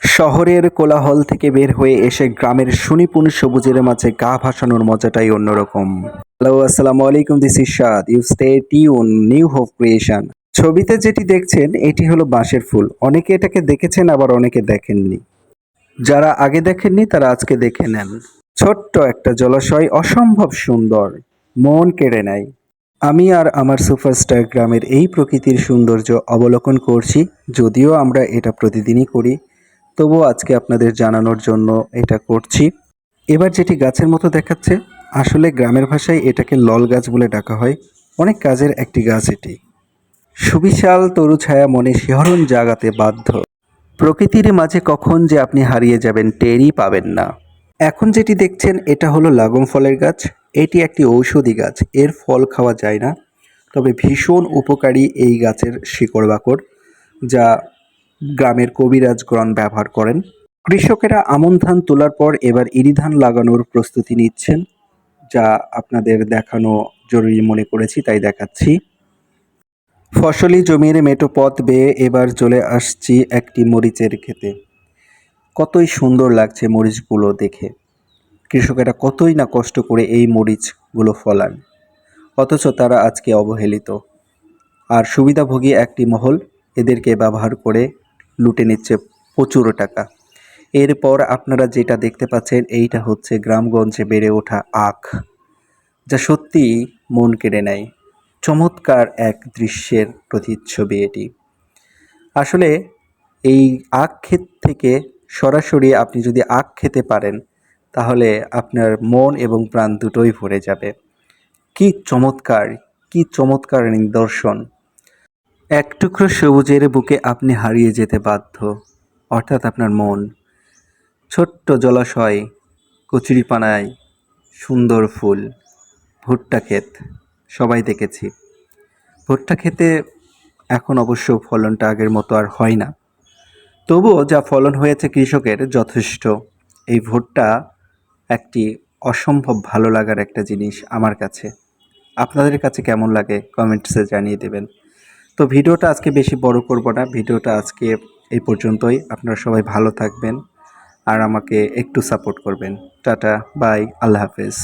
শহরের কোলাহল থেকে বের হয়ে এসে গ্রামের সুনিপুণ সবুজের মাঝে গা ভাসানোর মজাটাই অন্যরকম। হ্যালো, আসসালামু আলাইকুম, this Ishad you stay tune, new hope creation. ছবিতে যেটি দেখছেন, এটি হলো বাঁশের ফুল। অনেকে এটাকে দেখেছেন, আবার অনেকে দেখেননি। যারা আগে দেখেননি, তারা আজকে দেখে নেন। ছোট্ট একটা জলাশয় অসম্ভব সুন্দর। মন কেড়ে নেয়। আমি আর আমার সুপারস্টার গ্রামের এই প্রকৃতির সৌন্দর্য অবলোকন করছি, যদিও আমরা এটা প্রতিদিনই করি। তবুও আজকে আপনাদের জানানোর জন্য এটা করছি। এবার যেটি গাছের মতো দেখাচ্ছে, আসলে গ্রামের ভাষায় এটাকে লল গাছ বলে ডাকা হয়। অনেক কাজের একটি গাছ এটি। সুবিশাল তরু ছায়া মনে শিহরণ জাগাতে বাধ্য। প্রকৃতির মাঝে কখন যে আপনি হারিয়ে যাবেন টেরই পাবেন না। এখন যেটি দেখছেন, এটা হলো লাগম ফলের গাছ। এটি একটি ঔষধি গাছ। এর ফল খাওয়া যায় না। তবে ভীষণ উপকারী এই গাছের শিকড় বাকড়, যা গ্রামের কবিরাজগণ ব্যবহার করেন। কৃষকেরা আমন ধান তোলার পর এবার ইরি ধান লাগানোর প্রস্তুতি নিচ্ছেন, যা আপনাদের দেখানো জরুরি মনে করেছি, তাই দেখাচ্ছি। ফসলি জমির মেটো পথ বেয়ে এবার চলে আসছি একটি মরিচের ক্ষেতে। কতই সুন্দর লাগছে মরিচগুলো দেখে। কৃষকেরা কতই না কষ্ট করে এই মরিচগুলো ফলান। অথচ তারা আজকে অবহেলিত। আর সুবিধাভোগী একটি মহল, এদেরকে ব্যবহার করে লুটে নিচ্ছে প্রচুর টাকা। এরপর আপনারা যেটা দেখতে পাচ্ছেন, এইটা হচ্ছে গ্রামগঞ্জে বেড়ে ওঠা আখ, যা সত্যিই মন কেড়ে নেয়। চমৎকার এক দৃশ্যের প্রতিচ্ছবি এটি। আসলে এই আখ ক্ষেত থেকে সরাসরি আপনি যদি আখ খেতে পারেন, তাহলে আপনার মন এবং প্রাণ দুটোই ভরে যাবে। কি চমৎকার কি চমৎকার নিদর্শন। এক টুকরো সবুজের বুকে আপনি হারিয়ে যেতে বাধ্য, অর্থাৎ আপনার মন। ছোট্ট জলাশয়, কচুরিপানায়, সুন্দর ফুল, ভুট্টা ক্ষেত, সবাই দেখেছি। ভুট্টা খেতে এখন অবশ্য ফলনটা আগের মতো আর হয় না। তবুও যা ফলন হয়েছে কৃষকের যথেষ্ট। এই ভুট্টা একটি অসম্ভব ভালো লাগার একটা জিনিস আমার কাছে। আপনাদের কাছে কেমন লাগে কমেন্টসে জানিয়ে দেবেন। তো ভিডিওটা আজকে বেশি বড় করব না, ভিডিওটা আজকে এই পর্যন্তই। আপনারা সবাই ভালো থাকবেন আর আমাকে একটু সাপোর্ট করবেন। টাটা বাই আল্লাহ হাফেজ।